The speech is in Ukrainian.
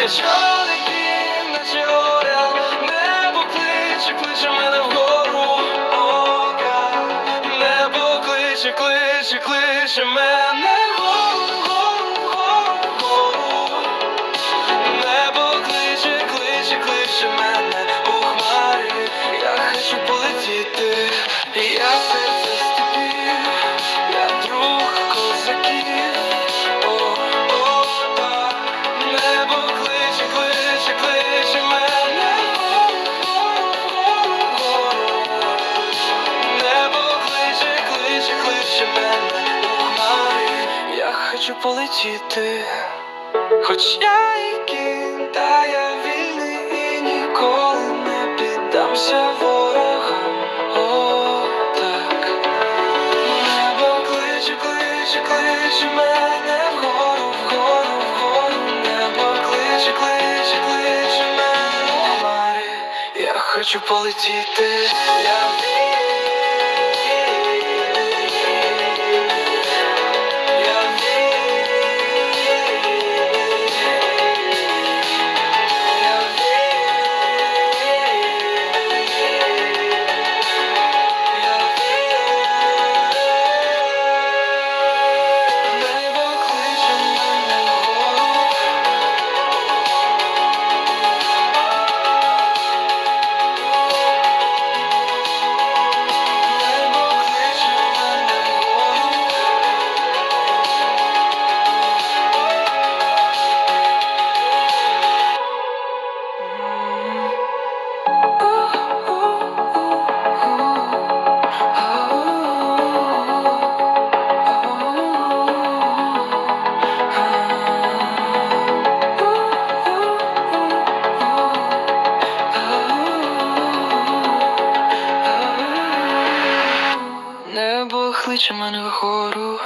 кличе, кличе кличе мене хочу полетіти. Хоч я і кінь, та я вільний і ніколи не піддамся ворогам. О. Небо кличе, кличе, кличе мене вгору, вгору, вгору. Небо кличе, кличе, кличе мене у. Я хочу полетіти. Я Небо кличе мене вгору